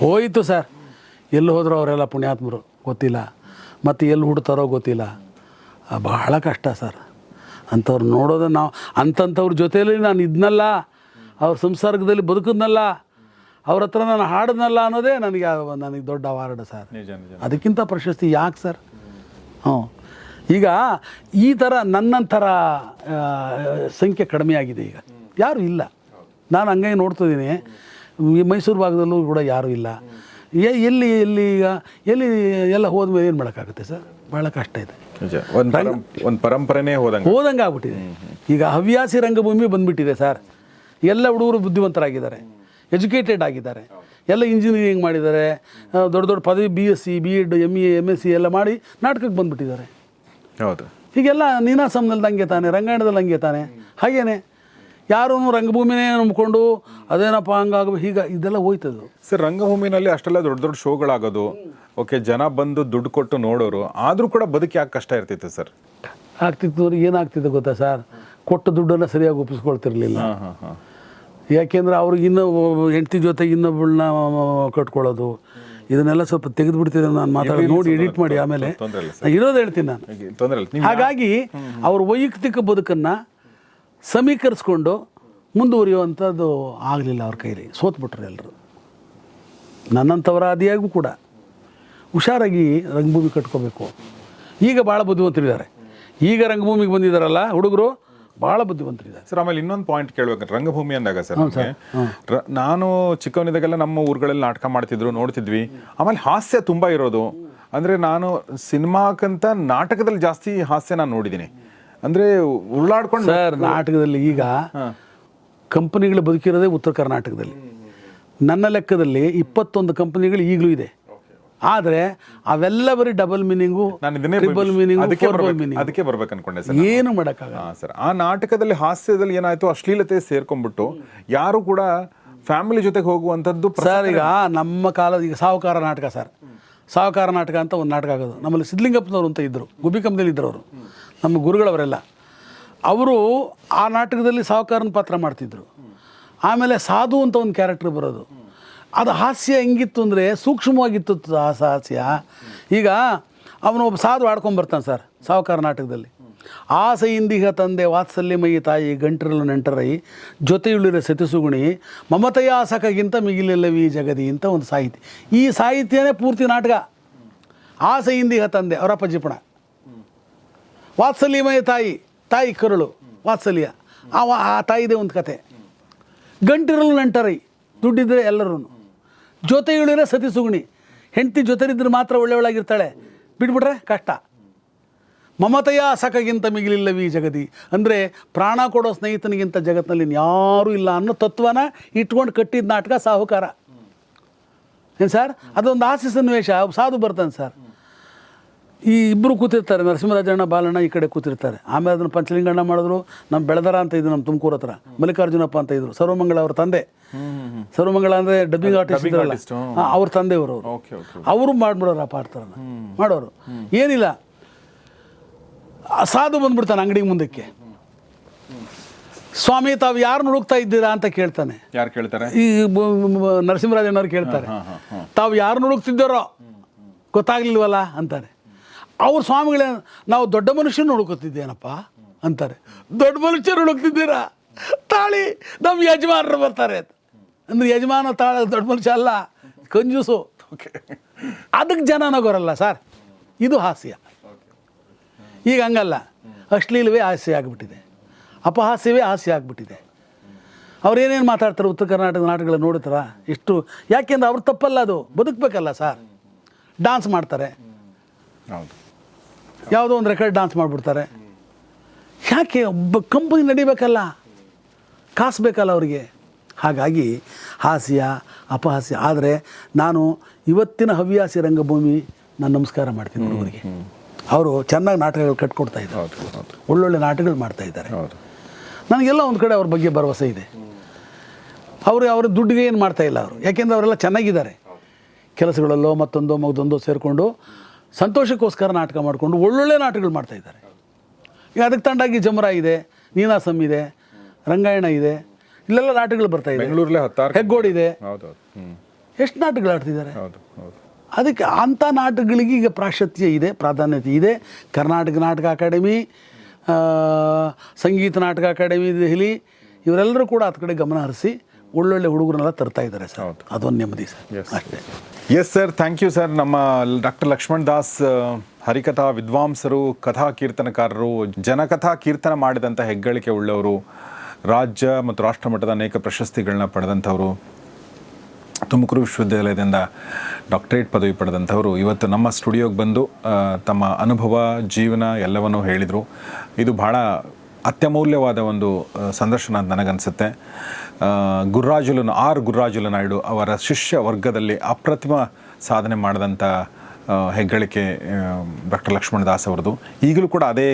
ಹೋಯಿತು ಸರ್. ಎಲ್ಲಿ ಹೋದ್ರು ಅವರೆಲ್ಲ ಪುಣ್ಯಾತ್ಮರು ಗೊತ್ತಿಲ್ಲ. ಮತ್ತು ಎಲ್ಲಿ ಹುಡ್ತಾರೋ ಗೊತ್ತಿಲ್ಲ. ಬಹಳ ಕಷ್ಟ ಸರ್. ಅಂಥವ್ರು ನೋಡೋದು ನಾವು ಅಂಥಂಥವ್ರ ಜೊತೆಯಲ್ಲಿ ನಾನು ಇದ್ನಲ್ಲ ಅವ್ರ ಸಂಸರ್ಗದಲ್ಲಿ ಬದುಕಿದ್ನಲ್ಲ ಅವ್ರ ಹತ್ರ ನಾನು ಹಾಡಿದ್ನಲ್ಲ ಅನ್ನೋದೇ ನನಗೆ ನನಗೆ ದೊಡ್ಡ ಅವಾರ್ಡ್ ಸರ್. ಅದಕ್ಕಿಂತ ಪ್ರಶಸ್ತಿ ಯಾಕೆ ಸರ್? ಹ್ಞೂ. ಈಗ ಈ ಥರ ನನ್ನಂಥರ ಸಂಖ್ಯೆ ಕಡಿಮೆ ಆಗಿದೆ ಈಗ. ಯಾರೂ ಇಲ್ಲ. ನಾನು ಹಂಗಾಗಿ ನೋಡ್ತಿದ್ದೀನಿ. ಈ ಮೈಸೂರು ಭಾಗದಲ್ಲೂ ಕೂಡ ಯಾರೂ ಇಲ್ಲ. ಏ ಎಲ್ಲಿ ಎಲ್ಲಿ ಈಗ ಎಲ್ಲಿ ಎಲ್ಲ ಹೋದ್ಮೇಲೆ ಏನು ಮಾಡೋಕ್ಕಾಗುತ್ತೆ ಸರ್? ಭಾಳ ಕಷ್ಟ ಇದೆ.
ಒಂದು ಪರಂಪರೆನೇ ಹೋದಂಗೆ.
ಹೋದಂಗೆ ಆಗ್ಬಿಟ್ಟಿದೆ. ಈಗ ಹವ್ಯಾಸಿ ರಂಗಭೂಮಿ ಬಂದ್ಬಿಟ್ಟಿದೆ ಸರ್. ಎಲ್ಲ ಹುಡುಗರು ಬುದ್ಧಿವಂತರಾಗಿದ್ದಾರೆ. ಎಜುಕೇಟೆಡ್ ಆಗಿದ್ದಾರೆ. ಎಲ್ಲ ಇಂಜಿನಿಯರಿಂಗ್ ಮಾಡಿದ್ದಾರೆ. ದೊಡ್ಡ ದೊಡ್ಡ ಪದವಿ B S C B Ed M A M S C ಎಲ್ಲ ಮಾಡಿ ನಾಟಕಕ್ಕೆ ಬಂದುಬಿಟ್ಟಿದ್ದಾರೆ.
ಹೌದು.
ಹೀಗೆಲ್ಲ ನೀನಾಸಂನಲ್ಲಿ ಹಂಗೆ ತಾನೆ ರಂಗಾಯಣದಲ್ಲಿ ಹಂಗೆ ತಾನೆ. ಹಾಗೇನೆ ಯಾರೂ ರಂಗಭೂಮಿನೇ ನಂಬಿಕೊಂಡು ಅದೇನಪ್ಪ ಹಂಗಾಗ ಹೀಗೆ ಇದೆಲ್ಲ ಹೋಯ್ತದು.
ಸರ್ ರಂಗಭೂಮಿನಲ್ಲಿ ಅಷ್ಟೆಲ್ಲ ದೊಡ್ಡ ದೊಡ್ಡ ಶೋಗಳಾಗೋದು ಓಕೆ ಜನ ಬಂದು ದುಡ್ಡು ಕೊಟ್ಟು ನೋಡೋರು ಆದರೂ ಕೂಡ ಬದುಕಿ ಯಾಕೆ ಕಷ್ಟ ಇರ್ತಿತ್ತು ಸರ್?
ಆಗ್ತಿತ್ತು ಏನಾಗ್ತಿತ್ತು ಗೊತ್ತಾ ಸರ್? ಕೊಟ್ಟ ದುಡ್ಡನ್ನು ಸರಿಯಾಗಿ ಒಪ್ಪಿಸ್ಕೊಳ್ತಿರ್ಲಿಲ್ಲ.
ಹಾಂ ಹಾಂ ಹಾಂ.
ಯಾಕೆಂದ್ರೆ ಅವ್ರಿಗೆ ಇನ್ನೂ ಹೆಂಡತಿ ಜೊತೆ ಇನ್ನೊಬ್ಬಳನ್ನ ಕಟ್ಕೊಳ್ಳೋದು ಇದನ್ನೆಲ್ಲ ಸ್ವಲ್ಪ ತೆಗೆದು ಬಿಡ್ತಿದ್ದೆ ನಾನು ಮಾತಾಡಿ ನೋಡಿ ಎಡಿಟ್ ಮಾಡಿ ಆಮೇಲೆ. ಇರೋದು ಹೇಳ್ತೀನಿ ನಾನು. ಹಾಗಾಗಿ ಅವ್ರ ವೈಯಕ್ತಿಕ ಬದುಕನ್ನು ಸಮೀಕರಿಸ್ಕೊಂಡು ಮುಂದುವರಿಯುವಂಥದ್ದು ಆಗಲಿಲ್ಲ ಅವ್ರ ಕೈಲಿ. ಸೋತ್ಬಿಟ್ರು ಎಲ್ಲರೂ ನನ್ನಂಥವರ ಆದಿಯಾಗೂ ಕೂಡ. ಹುಷಾರಾಗಿ ರಂಗಭೂಮಿ ಕಟ್ಕೋಬೇಕು. ಈಗ ಭಾಳ ಬುದ್ಧಿವಂತರಿದ್ದಾರೆ. ಈಗ ರಂಗಭೂಮಿಗೆ ಬಂದಿದ್ದಾರಲ್ಲ ಹುಡುಗರು ಭಾಳ ಬುದ್ಧಿವಂತರಿದ್ದಾರೆ.
ಸರ್ ಆಮೇಲೆ ಇನ್ನೊಂದು ಪಾಯಿಂಟ್ ಕೇಳ್ಬೇಕು. ರಂಗಭೂಮಿ ಅಂದಾಗ ಸರ್ ನಾನು ಚಿಕ್ಕವನಿದ್ದಾಗೆಲ್ಲ ನಮ್ಮ ಊರುಗಳಲ್ಲಿ ನಾಟಕ ಮಾಡ್ತಿದ್ರು ನೋಡ್ತಿದ್ವಿ. ಆಮೇಲೆ ಹಾಸ್ಯ ತುಂಬ ಇರೋದು. ಅಂದರೆ ನಾನು ಸಿನಿಮಾಕ್ಕಂತ ನಾಟಕದಲ್ಲಿ ಜಾಸ್ತಿ ಹಾಸ್ಯ ನಾನು ನೋಡಿದ್ದೀನಿ. ಅಂದರೆ ಉರುಳಾಡ್ಕೊಂಡು
ಸರ್ ನಾಟಕದಲ್ಲಿ ಈಗ ಕಂಪನಿಗಳು ಬದುಕಿರೋದೇ ಉತ್ತರ ಕರ್ನಾಟಕದಲ್ಲಿ. ನನ್ನ ಲೆಕ್ಕದಲ್ಲಿ ಇಪ್ಪತ್ತೊಂದು ಕಂಪನಿಗಳು ಈಗಲೂ ಇದೆ. ಆದರೆ ಅವೆಲ್ಲ ಬರೀ ಡಬಲ್ ಮೀನಿಂಗು ಟ್ರಿಬಲ್ ಮೀನಿಂಗು
ಅದಕ್ಕೆ
ಫೋರ್ ಮೀನಿಂಗ್
ಅದಕ್ಕೆ ಬರ್ಬೇಕು ಅನ್ಕೊಂಡೆ ಸರ್
ಏನು ಮಾಡೋಕ್ಕಾಗಲ್ಲ.
ಸರ್. ಆ ನಾಟಕದಲ್ಲಿ ಹಾಸ್ಯದಲ್ಲಿ ಏನಾಯ್ತು? ಅಶ್ಲೀಲತೆ ಸೇರ್ಕೊಂಡ್ಬಿಟ್ಟು ಯಾರು ಕೂಡ ಫ್ಯಾಮಿಲಿ ಜೊತೆಗೆ ಹೋಗುವಂಥದ್ದು
ಸರ್ ಈಗ ನಮ್ಮ ಕಾಲದ ಈಗ ಸಾಹುಕಾರ ನಾಟಕ ಸರ್. ಸಾಹುಕಾರ ನಾಟಕ ಅಂತ ಒಂದು ನಾಟಕ ಆಗೋದು. ನಮ್ಮಲ್ಲಿ ಸಿದ್ಲಿಂಗಪ್ಪನವರು ಅಂತ ಇದ್ದರು ಗುಬ್ಬಿ ಕಂಪನಿಯಲ್ಲಿ ಇದ್ದರು ಅವರು. ನಮ್ಮ ಗುರುಗಳವರೆಲ್ಲ. ಅವರು ಆ ನಾಟಕದಲ್ಲಿ ಸಾಹುಕಾರನ ಪಾತ್ರ ಮಾಡ್ತಿದ್ರು. ಆಮೇಲೆ ಸಾಧು ಅಂತ ಒಂದು ಕ್ಯಾರೆಕ್ಟರ್ ಬರೋದು. ಅದು ಹಾಸ್ಯ ಹೆಂಗಿತ್ತು ಅಂದರೆ ಸೂಕ್ಷ್ಮವಾಗಿತ್ತು ಆ ಹಾಸ್ಯ. ಈಗ ಅವನು ಒಬ್ಬ ಸಾಧು ಆಡ್ಕೊಂಬರ್ತಾನೆ ಸರ್, ಸಾವುಕಾರ ನಾಟಕದಲ್ಲಿ. ಆಸೆಯಿಂದಿಹ ತಂದೆ ವಾತ್ಸಲ್ಯಮಯಿ ತಾಯಿ ಗಂಟರಲು ನೆಂಟರೈ ಜೊತೆಯುಳಿರ ಸತಿಸುಗುಣಿ ಮಮತೆಯ ಆಸಕಗಿಂತ ಮಿಗಿಲಿಲ್ಲವಿ ಜಗದಿ ಅಂತ ಒಂದು ಸಾಹಿತ್ಯ. ಈ ಸಾಹಿತ್ಯನೇ ಪೂರ್ತಿ ನಾಟಕ. ಆಸೆಯಿಂದಿಹ ತಂದೆ, ಅವರ ಜಿಪಣ ವಾತ್ಸಲ್ಯಮಯ ತಾಯಿ ತಾಯಿ ಕರುಳು, ವಾತ್ಸಲ್ಯ. ಆ ಆ ತಾಯಿದೇ ಒಂದು ಕತೆ. ಗಂಟಿರಲು ನೆಂಟರೈ, ದುಡ್ಡಿದ್ರೆ ಎಲ್ಲರೂ ಜೊತೆಯುಳಿರ ಸತಿ ಸುಗುಣಿ. ಹೆಂಡತಿ ಜೊತೆಲಿದ್ರೆ ಮಾತ್ರ ಒಳ್ಳೆಯವಳಾಗಿರ್ತಾಳೆ. ಬಿಟ್ಬಿಟ್ರೆ ಕಷ್ಟ. ಮಮತೆಯ ಸಖಗಿಂತ ಮಿಗಿಲಿಲ್ಲವಿ ಜಗದಿ. ಅಂದರೆ ಪ್ರಾಣ ಕೊಡೋ ಸ್ನೇಹಿತನಿಗಿಂತ ಜಗತ್ತಿನಲ್ಲಿ ಇನ್ಯಾರೂ ಇಲ್ಲ ಅನ್ನೋ ತತ್ವನ ಇಟ್ಕೊಂಡು ಕಟ್ಟಿದ ನಾಟಕ ಸಾಹುಕಾರ. ಏನು ಸರ್? ಅದೊಂದು ಆಸೆ ಸನ್ನಿವೇಶ ಸಾಧು ಬರ್ತಾನೆ ಸರ್. ಈ ಇಬ್ಬರು ಕೂತಿರ್ತಾರೆ ನರಸಿಂಹರಾಜಣ್ಣ ಬಾಲಣ್ಣ ಈ ಕಡೆ ಕೂತಿರ್ತಾರೆ. ಆಮೇಲೆ ಅದನ್ನು ಪಂಚಲಿಂಗಣ್ಣ ಮಾಡಿದ್ರು ನಮ್ಮ ಬೆಳದರ ಅಂತ ಇದ್ರು ನಮ್ಮ ತುಮಕೂರು ಹತ್ರ ಮಲ್ಲಿಕಾರ್ಜುನಪ್ಪ ಅಂತ ಇದ್ರು ಸರ್ವಮಂಗಳ ಅವ್ರ ತಂದೆ. ಸರ್ವಮಂಗಳ ಅಂದ್ರೆ ಡಬ್ಬಿಂಗ್ ಆರ್ಟಿಸ್ಟ್ ಇದ್ರಲ್ಲ. ಅವ್ರ ತಂದೆ ಅವರು. ಅವರು ಮಾಡ್ಬಿಡೋರು ಆ ಪಾತ್ರನ ಮಾಡೋರು. ಏನಿಲ್ಲ. ಆ ಸಾಧು ಬಂದ್ಬಿಡ್ತಾನೆ ಅಂಗಡಿ ಮುಂದಕ್ಕೆ. ಸ್ವಾಮಿ ತಾವು ಯಾರು ಹುಡುಕ್ತಾ ಇದ್ದೀರಾ ಅಂತ ಕೇಳ್ತಾನೆ.
ಯಾರು ಕೇಳ್ತಾರೆ?
ಈ ನರಸಿಂಹರಾಜಣ್ಣವ್ರು ಕೇಳ್ತಾರೆ. ತಾವು ಯಾರನ್ನ ಹುಡುಕ್ತಿದ್ದಾರೋ ಗೊತ್ತಾಗ್ಲಿಲ್ವಲ್ಲ ಅಂತಾರೆ. ಅವ್ರ ಸ್ವಾಮಿಗಳೇ ನಾವು ದೊಡ್ಡ ಮನುಷ್ಯನ ಹುಡುಕುತ್ತಿದ್ದೇನಪ್ಪ ಅಂತಾರೆ. ದೊಡ್ಡ ಮನುಷ್ಯರು ಹುಡುಕ್ತಿದ್ದೀರಾ? ತಾಳಿ ನಮ್ಮ ಯಜಮಾನರು ಬರ್ತಾರೆ. ಅಂದ್ರೆ ಯಜಮಾನ ತಾಳ ದೊಡ್ಡ ಮನುಷ್ಯ ಅಲ್ಲ ಕಂಜೂಸು.
ಓಕೆ
ಅದಕ್ಕೆ ಜನ ನಗೋರಲ್ಲ ಸರ್ ಇದು ಹಾಸ್ಯ. ಈಗ ಹಂಗಲ್ಲ. ಅಶ್ಲೀಲವೇ ಹಾಸ್ಯ ಆಗಿಬಿಟ್ಟಿದೆ. ಅಪಹಾಸ್ಯವೇ ಹಾಸ್ಯ ಆಗಿಬಿಟ್ಟಿದೆ. ಅವ್ರು ಏನೇನು ಮಾತಾಡ್ತಾರೆ ಉತ್ತರ ಕರ್ನಾಟಕದ ನಾಟಕಗಳು ನೋಡ್ತಾರ ಇಷ್ಟು. ಯಾಕೆಂದ್ರೆ ಅವ್ರು ತಪ್ಪಲ್ಲ ಅದು. ಬದುಕಬೇಕಲ್ಲ ಸರ್ ಡಾನ್ಸ್ ಮಾಡ್ತಾರೆ.
ಹೌದು.
ಯಾವುದೋ ಒಂದು ರೆಕಾರ್ಡ್ ಡಾನ್ಸ್ ಮಾಡಿಬಿಡ್ತಾರೆ. ಯಾಕೆ ಒಬ್ಬ ಕಂಪನಿ ನಡಿಬೇಕಲ್ಲ? ಕಾಸು ಬೇಕಲ್ಲ ಅವರಿಗೆ. ಹಾಗಾಗಿ ಹಾಸ್ಯ ಅಪಹಾಸ್ಯ. ಆದರೆ ನಾನು ಇವತ್ತಿನ ಹವ್ಯಾಸಿ ರಂಗಭೂಮಿ ನಾನು ನಮಸ್ಕಾರ ಮಾಡ್ತೀನಿ ಹುಡುಗರಿಗೆ. ಅವರು ಚೆನ್ನಾಗಿ ನಾಟಕಗಳು ಕಟ್ಕೊಡ್ತಾ ಇದ್ದಾರೆ. ಒಳ್ಳೊಳ್ಳೆ ನಾಟಕಗಳು ಮಾಡ್ತಾ ಇದ್ದಾರೆ. ನನಗೆಲ್ಲ ಒಂದು ಕಡೆ ಅವ್ರ ಬಗ್ಗೆ ಭರವಸೆ ಇದೆ. ಅವರು ಅವ್ರ ದುಡ್ಡಿಗೆ ಏನು ಮಾಡ್ತಾ ಇಲ್ಲ ಅವರು. ಯಾಕೆಂದರೆ ಅವರೆಲ್ಲ ಚೆನ್ನಾಗಿದ್ದಾರೆ. ಕೆಲಸಗಳಲ್ಲೋ ಮತ್ತೊಂದೋ ಮಗದೊಂದೋ ಸೇರಿಕೊಂಡು ಸಂತೋಷಕ್ಕೋಸ್ಕರ ನಾಟಕ ಮಾಡಿಕೊಂಡು ಒಳ್ಳೊಳ್ಳೆ ನಾಟಕಗಳು ಮಾಡ್ತಾ ಇದ್ದಾರೆ. ಈಗ ಅದಕ್ಕೆ ತಂಡಾಗಿ ಜಮರ ಇದೆ ನೀನಾಸಂ ಇದೆ ರಂಗಾಯಣ ಇದೆ ಇಲ್ಲೆಲ್ಲ ನಾಟಕಗಳು ಬರ್ತಾ ಇದೆ. ಹೆಗ್ಗೋಡಿದೆ ಎಷ್ಟು ನಾಟಕಗಳು ಆಡ್ತಿದ್ದಾರೆ? ಅದಕ್ಕೆ ಅಂಥ ನಾಟಕಗಳಿಗೆ ಈಗ ಪ್ರಾಶಸ್ತ್ಯ ಇದೆ ಪ್ರಾಧಾನ್ಯತೆ ಇದೆ. ಕರ್ನಾಟಕ ನಾಟಕ ಅಕಾಡೆಮಿ ಸಂಗೀತ ನಾಟಕ ಅಕಾಡೆಮಿ ದೆಹಲಿ. ಇವರೆಲ್ಲರೂ ಕೂಡ ಅದ ಕಡೆ ಗಮನ ಹರಿಸಿ ಒಳ್ಳೊಳ್ಳೆ ಹುಡುಗರನ್ನೆಲ್ಲ ತರ್ತಾ ಇದ್ದಾರೆ ಸರ್. ಅದೊಂದು ನೆಮ್ಮದಿ ಸರ್. ಅಷ್ಟೇ.
Yes sir thank you sir ನಮ್ಮ ಡಾಕ್ಟರ್ ಲಕ್ಷ್ಮಣ್ ದಾಸ್ ಹರಿಕಥಾ ವಿದ್ವಾಂಸರು ಕಥಾ ಕೀರ್ತನಕಾರರು ಜನಕಥಾ ಕೀರ್ತನ ಮಾಡಿದಂಥ ಹೆಗ್ಗಳಿಕೆ ಉಳ್ಳವರು ರಾಜ್ಯ ಮತ್ತು ರಾಷ್ಟ್ರ ಮಟ್ಟದ ಅನೇಕ ಪ್ರಶಸ್ತಿಗಳನ್ನ ಪಡೆದಂಥವರು ತುಮಕೂರು ವಿಶ್ವವಿದ್ಯಾಲಯದಿಂದ ಡಾಕ್ಟರೇಟ್ ಪದವಿ ಪಡೆದಂಥವರು ಇವತ್ತು ನಮ್ಮ ಸ್ಟುಡಿಯೋಗೆ ಬಂದು ತಮ್ಮ ಅನುಭವ ಜೀವನ ಎಲ್ಲವನ್ನೂ ಹೇಳಿದರು. ಇದು ಬಹಳ ಅತ್ಯಮೂಲ್ಯವಾದ ಒಂದು ಸಂದರ್ಶನ ಅಂತ ನನಗನ್ಸುತ್ತೆ. ಗುರ್ರಾಜುಲು ಆರ್ ಗುರ್ರಾಜುಲು ನಾಯ್ಡು ಅವರ ಶಿಷ್ಯ ವರ್ಗದಲ್ಲಿ ಅಪ್ರತಿಮ ಸಾಧನೆ ಮಾಡಿದಂಥ ಹೆಗ್ಗಳಿಕೆ ಡಾಕ್ಟರ್ ಲಕ್ಷ್ಮಣ ದಾಸ್ ಅವರದು. ಈಗಲೂ ಕೂಡ ಅದೇ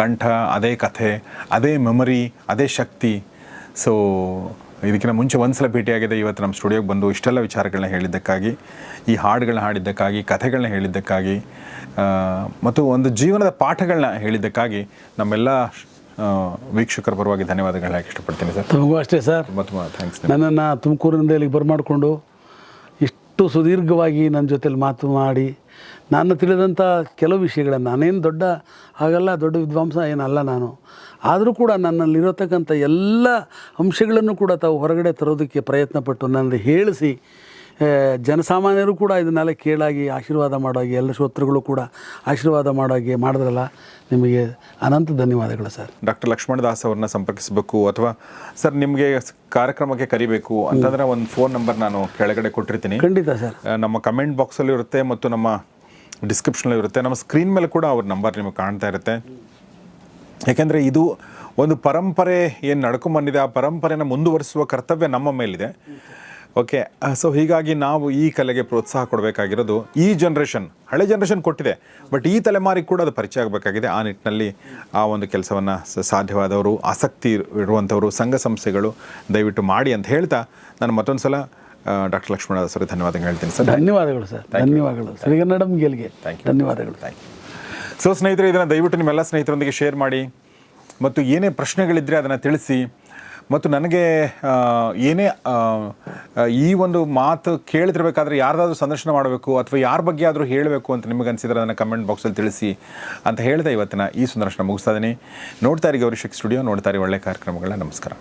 ಕಂಠ, ಅದೇ ಕಥೆ, ಅದೇ ಮೆಮರಿ, ಅದೇ ಶಕ್ತಿ. ಸೊ ಇದಕ್ಕಿಂತ ಮುಂಚೆ ಒಂದ್ಸಲ ಭೇಟಿಯಾಗಿದೆ. ಇವತ್ತು ನಮ್ಮ ಸ್ಟುಡಿಯೋಗೆ ಬಂದು ಇಷ್ಟೆಲ್ಲ ವಿಚಾರಗಳನ್ನ ಹೇಳಿದ್ದಕ್ಕಾಗಿ, ಈ ಹಾಡುಗಳನ್ನ ಹಾಡಿದ್ದಕ್ಕಾಗಿ, ಕಥೆಗಳನ್ನ ಹೇಳಿದ್ದಕ್ಕಾಗಿ ಮತ್ತು ಒಂದು ಜೀವನದ ಪಾಠಗಳನ್ನ ಹೇಳಿದ್ದಕ್ಕಾಗಿ ನಮ್ಮೆಲ್ಲ ವೀಕ್ಷಕರ ಪರವಾಗಿ ಧನ್ಯವಾದಗಳನ್ನ ಹೇಳಕ್ಕೆ ಇಷ್ಟಪಡ್ತೀನಿ ಸರ್.
ತುಂಬಾ ಅಷ್ಟೇ ಸರ್.
ತುಂಬ ತುಂಬ ಥ್ಯಾಂಕ್ಸ್
ನನ್ನನ್ನು ತುಮಕೂರಿನಿಂದ ಇಲ್ಲಿಗೆ ಬರಮಾಡಿಕೊಂಡು ಇಷ್ಟು ಸುದೀರ್ಘವಾಗಿ ನನ್ನ ಜೊತೆಲಿ ಮಾತು ಮಾಡಿ ನಾನು ತಿಳಿದಂಥ ಕೆಲವು ವಿಷಯಗಳನ್ನು ನಾನೇನು ದೊಡ್ಡ ಹಾಗಲ್ಲ ದೊಡ್ಡ ವಿದ್ವಾಂಸ ಏನಲ್ಲ ನಾನು. ಆದರೂ ಕೂಡ ನನ್ನಲ್ಲಿರತಕ್ಕಂಥ ಎಲ್ಲ ಅಂಶಗಳನ್ನು ಕೂಡ ತಾವು ಹೊರಗಡೆ ತರೋದಕ್ಕೆ ಪ್ರಯತ್ನಪಟ್ಟು ನನ್ನ ಹೇಳಿಸಿ ಜನಸಾಮಾನ್ಯರು ಕೂಡ ಇದನ್ನೆಲ್ಲ ಕೇಳಾಗಿ ಆಶೀರ್ವಾದ ಮಾಡೋಗಿ ಎಲ್ಲ ಶ್ರೋತೃಗಳು ಕೂಡ ಆಶೀರ್ವಾದ ಮಾಡೋಗಿ ಮಾಡಿದ್ರಲ್ಲ ನಿಮಗೆ ಅನಂತ ಧನ್ಯವಾದಗಳು ಸರ್.
ಡಾಕ್ಟರ್ ಲಕ್ಷ್ಮಣ ದಾಸ್ ಅವ್ರನ್ನ ಸಂಪರ್ಕಿಸಬೇಕು ಅಥವಾ ಸರ್ ನಿಮಗೆ ಕಾರ್ಯಕ್ರಮಕ್ಕೆ ಕರಿಬೇಕು ಅಂತಂದ್ರೆ ಒಂದು ಫೋನ್ ನಂಬರ್ ನಾನು ಕೆಳಗಡೆ ಕೊಟ್ಟಿರ್ತೀನಿ.
ಖಂಡಿತ ಸರ್.
ನಮ್ಮ ಕಮೆಂಟ್ ಬಾಕ್ಸಲ್ಲಿ ಇರುತ್ತೆ ಮತ್ತು ನಮ್ಮ ಡಿಸ್ಕ್ರಿಪ್ಷನಲ್ಲಿ ಇರುತ್ತೆ. ನಮ್ಮ ಸ್ಕ್ರೀನ್ ಮೇಲೆ ಕೂಡ ಅವ್ರ ನಂಬರ್ ನಿಮಗೆ ಕಾಣ್ತಾ ಇರುತ್ತೆ. ಯಾಕೆಂದರೆ ಇದು ಒಂದು ಪರಂಪರೆ ಏನು ನಡ್ಕೊಂಬಂದಿದೆ ಆ ಪರಂಪರೆನ ಮುಂದುವರಿಸುವ ಕರ್ತವ್ಯ ನಮ್ಮ ಮೇಲಿದೆ. ಓಕೆ ಸೊ ಹೀಗಾಗಿ ನಾವು ಈ ಕಲೆಗೆ ಪ್ರೋತ್ಸಾಹ ಕೊಡಬೇಕಾಗಿರೋದು ಈ ಜನ್ರೇಷನ್ ಹಳೆ ಜನ್ರೇಷನ್ ಕೊಟ್ಟಿದೆ ಬಟ್ ಈ ತಲೆಮಾರಿಗೆ ಕೂಡ ಅದು ಪರಿಚಯ ಆಗಬೇಕಾಗಿದೆ. ಆ ನಿಟ್ಟಿನಲ್ಲಿ ಆ ಒಂದು ಕೆಲಸವನ್ನು ಸಾಧ್ಯವಾದವರು ಆಸಕ್ತಿ ಇರುವಂಥವರು ಸಂಘ ಸಂಸ್ಥೆಗಳು ದಯವಿಟ್ಟು ಮಾಡಿ ಅಂತ ಹೇಳ್ತಾ ನಾನು ಮತ್ತೊಂದು ಸಲ ಡಾಕ್ಟರ್ ಲಕ್ಷ್ಮಣ ಸರ್ ಧನ್ಯವಾದಗಳು ಹೇಳ್ತೀನಿ ಸರ್.
ಧನ್ಯವಾದಗಳು ಸರ್. ಧನ್ಯವಾದಗಳು. ಶ್ರೀಗನ್ನಡಂ ಗೆಲ್ಗೆ. ಧನ್ಯವಾದಗಳು.
ಸೊ ಸ್ನೇಹಿತರೆ ಇದನ್ನು ದಯವಿಟ್ಟು ನಿಮ್ಮೆಲ್ಲ ಸ್ನೇಹಿತರೊಂದಿಗೆ ಶೇರ್ ಮಾಡಿ ಮತ್ತು ಏನೇ ಪ್ರಶ್ನೆಗಳಿದ್ದರೆ ಅದನ್ನು ತಿಳಿಸಿ ಮತ್ತು ನನಗೆ ಏನೇ ಈ ಒಂದು ಮಾತು ಕೇಳ್ತಿರ್ಬೇಕಾದ್ರೆ ಯಾರ್ದಾದ್ರೂ ಸಂದರ್ಶನ ಮಾಡಬೇಕು ಅಥವಾ ಯಾರ ಬಗ್ಗೆ ಆದರೂ ಹೇಳಬೇಕು ಅಂತ ನಿಮಗೆ ಅನಿಸಿದ್ರೆ ಅದನ್ನು ಕಮೆಂಟ್ ಬಾಕ್ಸಲ್ಲಿ ತಿಳಿಸಿ ಅಂತ ಹೇಳ್ತಾ ಇವತ್ತಿನ ಈ ಸಂದರ್ಶನ ಮುಗಿಸ್ತಾ ಇದ್ದೀನಿ. ನೋಡ್ತಾ ಇರಿ ಗೌರಿಶಕ್ ಸ್ಟುಡಿಯೋ ನೋಡ್ತಾ ಇರಿ ಒಳ್ಳೆ ಕಾರ್ಯಕ್ರಮಗಳ ನಮಸ್ಕಾರ.